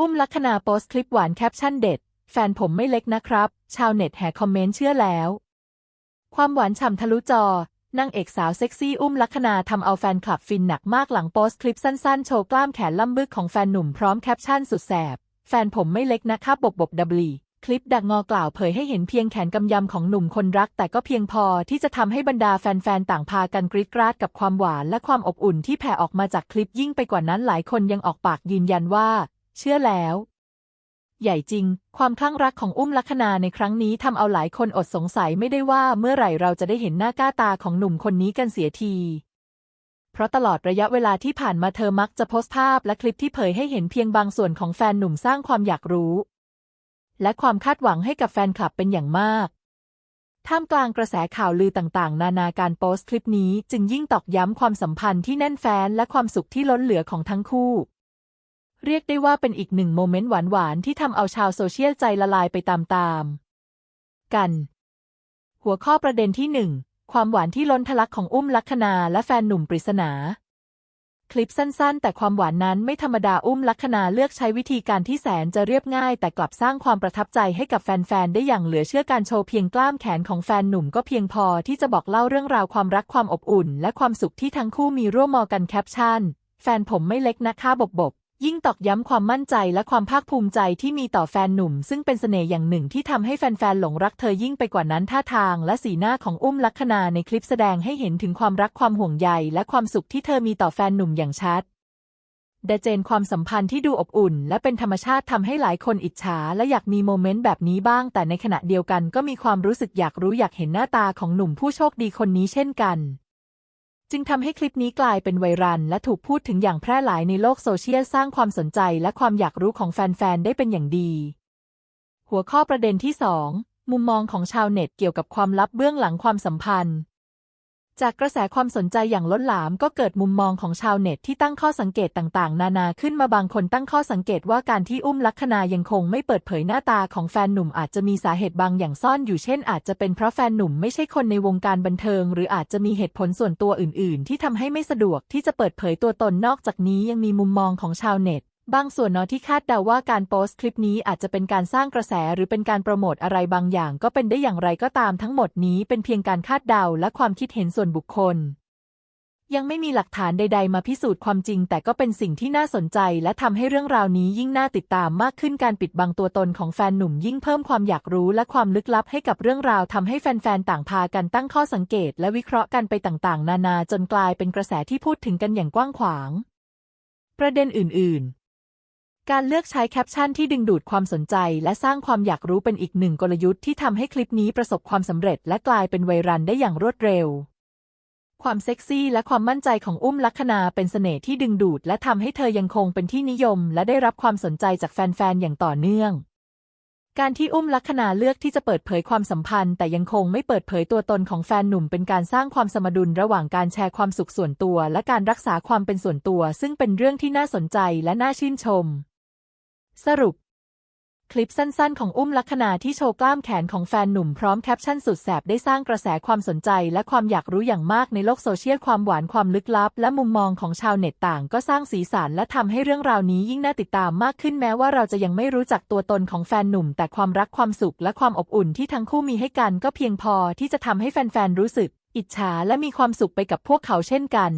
อุ้มลัคนาโพสคลิปหวานแคปชั่นเด็ด แฟนผมไม่เล็กนะครับ ชาวเน็ตแห่คอมเมนต์เชื่อแล้ว ความหวานฉ่ำทะลุจอนางเอกสาวเซ็กซี่อุ้มลัคนาทำเอาแฟนคลับฟินหนักมากหลังโพสคลิปสั้นๆ โชว์กล้ามแขนล่ำบึกของแฟนหนุ่มพร้อมแคปชั่นสุดแสบ แฟนผมไม่เล็กนะครับบบบบดับลีคลิปดักงอกล่าวเผยให้เห็นเพียงแขนกำยำของหนุ่มคนรัก แต่ก็เพียงพอที่จะทำให้บรรดาแฟนๆ ต่างพากันกรีดกราดกับความหวานและความอบอุ่นที่แผ่ออกมาจากคลิปยิ่งไปกว่านั้นหลายคนยังออกปากยืนยันว่า เชื่อแล้ว ใหญ่จริง ความคลั่งรักของอุ้มลัคนาในครั้งนี้ทำเอาหลายคนอดสงสัยไม่ได้ว่าเมื่อไหร่เราจะได้เห็นหน้าก้าตาของหนุ่มคนนี้กันเสียทีเพราะตลอดระยะเวลาที่ผ่านมาเธอมักจะโพสต์ภาพและคลิปที่เผยให้เห็นเพียงบางส่วนของแฟนหนุ่มสร้างความอยากรู้ และความคาดหวังให้กับแฟนคลับเป็นอย่างมาก ท่ามกลางกระแสข่าวลือต่างๆ นานาการโพสต์คลิปนี้จึงยิ่งตอกย้ำความสัมพันธ์ที่แน่นแฟ้นและความสุขที่ล้นเหลือของทั้งคู่ เรียกได้ว่าเป็นอีกหนึ่งโมเมนต์หวานๆที่ทำเอาชาวโซเชียลใจละลายไปตามๆ กัน หัวข้อประเด็นที่หนึ่งความหวานที่ล้นทะลักของอุ้มลัคนาและแฟนหนุ่มปริศนา คลิปสั้นๆ แต่ความหวานนั้นไม่ธรรมดาอุ้มลัคนาเลือกใช้วิธีการที่แสนจะเรียบง่าย แต่กลับสร้างความประทับใจให้กับแฟนๆ ได้อย่างเหลือเชื่อการโชว์เพียงกล้ามแขนของแฟนหนุ่มก็เพียงพอที่จะบอกเล่าเรื่องราวความรักความอบอุ่น และความสุขที่ทั้งคู่มีร่วมมอกันแคปชั่น แฟนผมไม่เล็กนะคะบบบบ ยิ่งตอกย้ำความมั่นใจและความภาคภูมิใจที่มีต่อแฟนหนุ่ม ซึ่งเป็นเสน่ห์อย่างหนึ่งที่ทำให้แฟนๆ หลงรักเธอยิ่งไปกว่านั้นท่าทางและสีหน้าของอุ้มลัคนาในคลิปแสดงให้เห็นถึงความรักความห่วงใยและความสุขที่เธอมีต่อแฟนหนุ่มอย่างชัดเดเจนความสัมพันธ์ที่ดูอบอุ่น และเป็นธรรมชาติทำให้หลายคนอิจฉาและอยากมีโมเมนต์แบบนี้บ้าง แต่ในขณะเดียวกันก็มีความรู้สึกอยากรู้อยากเห็นหน้าตาของหนุ่มผู้โชคดีคนนี้เช่นกัน จึงทำให้คลิปนี้กลายเป็นไวรัลและถูกพูดถึงอย่างแพร่หลายในโลกโซเชียลสร้างความสนใจและความอยากรู้ของแฟนๆ ได้เป็นอย่างดี หัวข้อประเด็นที่ 2 มุมมองของชาวเน็ตเกี่ยวกับความลับเบื้องหลังความสัมพันธ์ จากกระแสความสนใจอย่างล้นหลามก็เกิดมุมมองของชาวเน็ตที่ตั้งข้อสังเกตต่างๆ นานาขึ้นมาบางคนตั้งข้อสังเกตว่าการที่อุ้มลักษณายังคงไม่เปิดเผยหน้าตาของแฟนหนุ่มอาจจะมีสาเหตุบางอย่างซ่อนอยู่เช่น อาจจะเป็นเพราะแฟนหนุ่มไม่ใช่คนในวงการบันเทิง หรืออาจจะมีเหตุผลส่วนตัวอื่น ๆ ที่ทำให้ไม่สะดวกที่จะเปิดเผยตัวตนนอกจากนี้ยังมีมุมมองของชาวเน็ต บางส่วนนอที่คาดเดาว่าการโพสต์คลิปนี้อาจจะเป็นการสร้างกระแสหรือเป็นการโปรโมทอะไรบางอย่างก็เป็นได้อย่างไรก็ตามทั้งหมดนี้เป็นเพียงการคาดเดาและความคิดเห็นส่วนบุคคล ยังไม่มีหลักฐานใด ๆ มาพิสูจน์ความจริง แต่ก็เป็นสิ่งที่น่าสนใจ และทำให้เรื่องราวนี้ยิ่งน่าติดตามมากขึ้นการปิดบังตัวตนของแฟนหนุ่มยิ่งเพิ่มความอยากรู้และความลึกลับให้กับเรื่องราวทำให้แฟนๆต่างพากันตั้งข้อสังเกต และวิเคราะห์กันไปต่างๆ นานาจนกลายเป็นกระแสที่พูดถึงกันอย่างกว้างขวาง ประเด็นอื่น ๆ การเลือกใช้แคปชั่นที่ดึงดูดความสนใจ และสร้างความอยากรู้เป็นอีกหนึ่งกลยุทธ์ที่ทำให้คลิปนี้ประสบความสำเร็จ และกลายเป็นไวรัลได้อย่างรวดเร็ว ความเซ็กซี่และความมั่นใจของอุ้มลัคนาเป็นเสน่ห์ที่ดึงดูด และทำให้เธอยังคงเป็นที่นิยม และได้รับความสนใจจากแฟนๆ อย่างต่อเนื่อง การที่อุ้มลัคนาเลือกที่จะเปิดเผยความสัมพันธ์ แต่ยังคงไม่เปิดเผยตัวตนของแฟนหนุ่ม เป็นการสร้างความสมดุลระหว่างการแชร์ความสุขส่วนตัว และการรักษาความเป็นส่วนตัว ซึ่งเป็นเรื่องที่น่าสนใจและน่าชื่นชม สรุป คลิปสั้นๆ ของอุ้มลักษณาที่โชว์กล้ามแขนของแฟนหนุ่มพร้อมแคปชั่นสุดแสบได้สร้างกระแสความสนใจและความอยากรู้อย่างมากในโลกโซเชียลความหวานความลึกลับ และมุมมองของชาวเน็ตต่าง ก็สร้างสีสันและทำให้เรื่องราวนี้ยิ่งน่าติดตามมากขึ้นแม้ว่าเราจะยังไม่รู้จักตัวตนของแฟนหนุ่ม แต่ความรักความสุขและความอบอุ่นที่ทั้งคู่มีให้กันก็เพียงพอที่จะทำให้แฟนๆรู้สึก อิจฉาและมีความสุขไปกับพวกเขาเช่นกัน